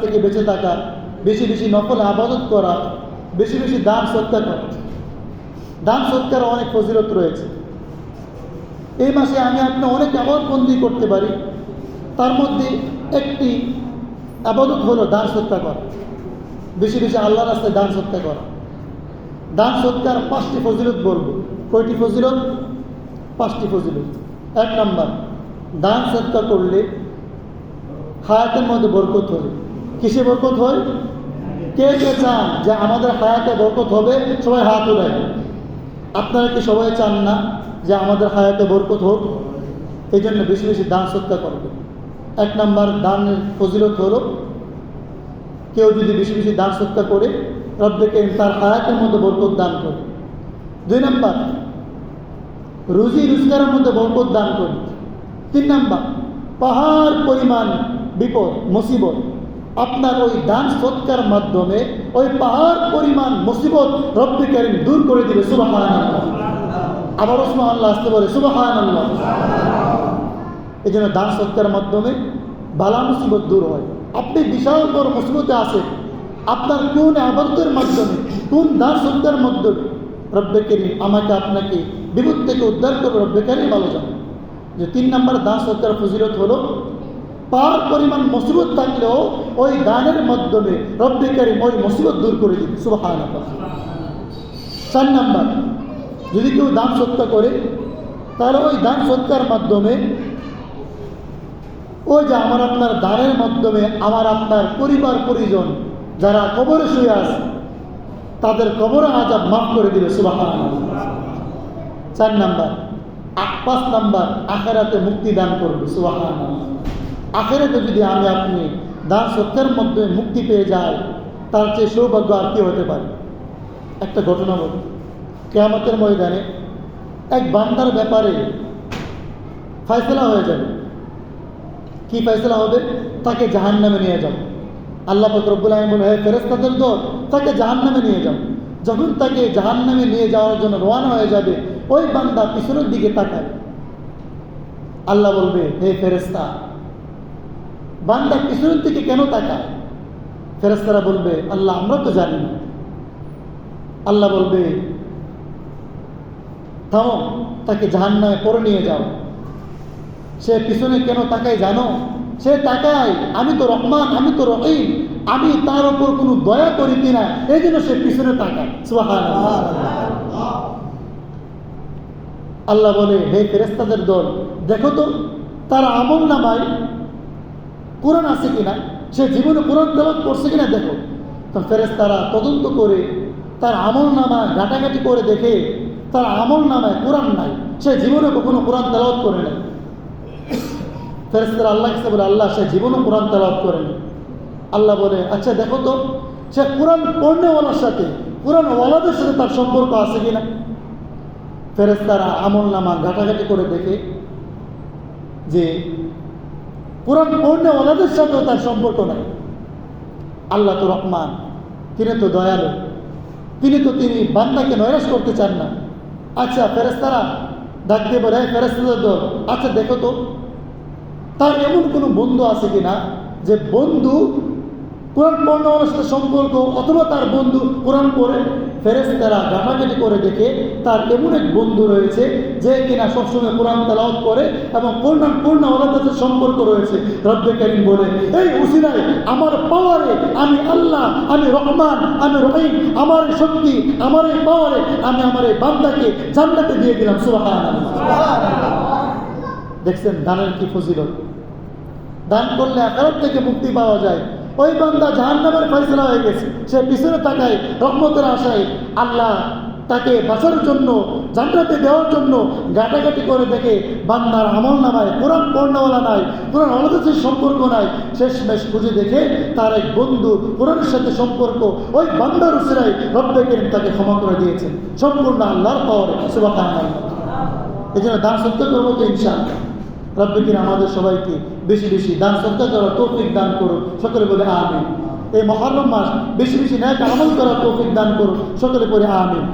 থেকে বেঁচে থাকা, বেশি বেশি নকল আবাদত করা, বেশি বেশি দান সৎকার করা। দান সত্যার অনেক ফজিলত রয়েছে। এই মাসে আমি আপনি অনেক আবাদবন্দি করতে পারি। তার মধ্যে একটি আবাদত হলো দান সৎকার করা। বেশি বেশি আল্লাহ রাস্তায় দান সৎকার করা। দান সত্যার পাঁচটি ফজিলত বলব। কয়টি ফজিলত? পাঁচটি ফজিলত। এক নম্বর, দান সৎকার করলে হায়াতের মধ্যে বরকত হয়। কিসে বরকত হয়? কে কে চান যে আমাদের হায়াতে বরকত হবে? সবাই হাত উড়ায়। আপনারা কি সবাই চান না যে আমাদের হায়াতে বরকত হোক? এই জন্য বেশি বেশি দান সৎকার করবে এক নম্বর দানের ফজিলত হলো, কেউ যদি বেশি বেশি দান সৎকার করে রব্বেকে তার হায়াতের মধ্যে বরকত দান করে। দুই নম্বর, রুজি রোজগারের মধ্যে বরকত দান করে। তিন নম্বর, পাহাড় পরিমাণ বিপদ, মুসিবত আপনার ওই দান সৎকার মাধ্যমে ওই পাহাড় পরিমাণ মুসিবত রব্বি কারিম দূর করে দিবে সুবাহান আবার ওসমান আল্লাহ আসতে বলে সুবাহান আল্লাহ এই জন্য দান সৎকার মাধ্যমে বালা মুসিবত দূর হয়। আপনি বিশাল বড় মুসিবতে আসেন আপনার কোন আবদ্ধের মাধ্যমে, কোন দান সৎকার মাধ্যমে রব্বে আমাকে আপনাকে বিপদ থেকে উদ্ধার করবে, রব্বে করিম ভালো জানে যে তিন নম্বর দান সৎকার ফজিলত হলো পার পরিমাণ মুসিবত থাকলেও ওই দানের মাধ্যমে রব্বে করিম ওই মুসিবত দূর করে দিবে সুবাহান চার নাম্বার, যদি কেউ দান সৎকার করে, তাহলে ওই দান সত্যার মাধ্যমে ওই যে আমার আপনার দানের মাধ্যমে আমার আপনার পরিবার পরিজন যারা কবরে শুয়ে আছে, তাদের কবর আজাব মাফ করে দিবে সুবাহান চার নাম্বার, পাঁচ নাম্বার, আখেরাতে মুক্তি দান করবে সুবাহান আখেরাতে যদি আমি আপনি দান সত্যের মধ্যে মুক্তি পেয়ে যাই, তার চেয়ে সৌভাগ্য আর কি হতে পারে? একটা ঘটনা বলি। কেয়ামতের ময়দানে এক বান্দার ব্যাপারে ফয়সলা হয়ে যাবে। কি ফয়সলা হবে? তাকে জাহান নামে নিয়ে যাও। আল্লাহ ফকরবুল আলম বলে হে ফেরেস্তাদের দল, তাকে জাহান নামে নিয়ে যাও। যখন তাকে জাহান নামে নিয়ে যাওয়ার জন্য রওয়ানা হয়ে যাবে, ওই বান্দা পিছনের দিকে তাকায়। আল্লাহ বলবে, হে ফেরেস্তা বান্দা পিছনের দিকে কেন তাকায়? ফেরেস্তারা বলবে, আল্লাহ, আমরা তো জানি না। আল্লাহ বলবে, থামো, তাকে জাহান নামে পরে নিয়ে যাও। সে পিছনে কেন তাকায় জানো? সে তাকায়, আমি তো রহমান, আমি তো রহিম, আমি তার উপর কোনো দয়া করি কিনা? এই জন্য সে পিছনে তাকায়। আল্লাহ বলে, হে ফেরেস্তাদের দল, দেখো তো, তার আমল নামায় কোরআন আছে কিনা, সে জীবনে কোরআন তেলাত করছে কিনা দেখো। তো ফেরেস্তারা তদন্ত করে তার আমল নামা ঘাটাঘাটি করে দেখে তার আমল নামায় কোরআন নাই। সে জীবনে কখনো কোরআন তেলাওয়াত করে নাই। ফেরেস্তারা আল্লাহ কাছে বলে, আল্লাহ, সে জীবনও কোরআন তেলাওয়াত করেনি আল্লাহ বলে আচ্ছা দেখো তো, সে কোরআন পড়নেওয়ালার সাথে, কোরআন ওয়ালাদের সাথে তার সম্পর্ক আছে কিনা? ফেরেস্তারা আমল নামা ঘাটাঘাটি করে দেখে যে কোরআন পড়লে ওলাদের সাথেও তার সম্পর্ক নাই। আল্লাহ তো রহমান, তিনি তো দয়ালু, তিনি তো তিনি বান্দাকে নৈরাশ করতে চান না। আচ্ছা ফেরেস্তারা ডাক দিয়ে বলে, "এই ফেরেস্তাদের দল আচ্ছা দেখো তো, তার এমন কোনো বন্ধু আছে কি না যে বন্ধু কোরআন পড়ানোর সাথে সম্পর্ক অথবা তার বন্ধু কোরআন পড়ে ফেরেস্তারা ঘাটাঘাটি করে দেখে তার এমন এক বন্ধু রয়েছে যে কিনা সবসময় কোরআন তেলাওয়াত করে এবং পূর্ণ পূর্ণ ওলাদের সম্পর্ক রয়েছে। রব্বে করিম বলে, এই উসিলাই আমার পাওয়ারে আমি আল্লাহ, আমি রহমান, আমি রহিম, আমার শক্তি, আমার এই পাওয়ারে আমি আমার এই বান্দাকে জান্নাতে দিয়ে দিলাম। সুবহানাল্লাহ। দেখছেন, দানের কি ফজিলত? দান করলে আকারাত থেকে মুক্তি পাওয়া যায়। ওই বান্দা জাহান নামের ফয়সলা হয়ে গেছে। সে পিছনে তাকায় রহমতের আশায়। আল্লাহ তাকে বাঁচার জন্য, জান্নাতে দেওয়ার জন্য গাটাগাটি করে দেখে বান্দার আমল নামায়, কোরআন পড়নাওয়ালা নাই, কোরআন আলাদাসের সম্পর্ক নাই। শেষ মেশ খুঁজে দেখে তার এক বন্ধু কোরআনের সাথে সম্পর্ক। ওই বান্দার উসিরাই রব্বে করিম তাকে ক্ষমা করে দিয়েছেন। সম্পূর্ণ আল্লাহর পাওয়ার সুবাহ এই জন্য দান সত্য করব তো ইনশাআল্লাহ। রব্বিকিন আমাদের সবাইকে বেশি বেশি দান সত্যা করার তৌফিক দান করুন। সকলে বলে আমিন। এই মহরম মাস বেশি বেশি ন্যায় আমল করার তৌফিক দান করুন। সকলে বলে আমিন।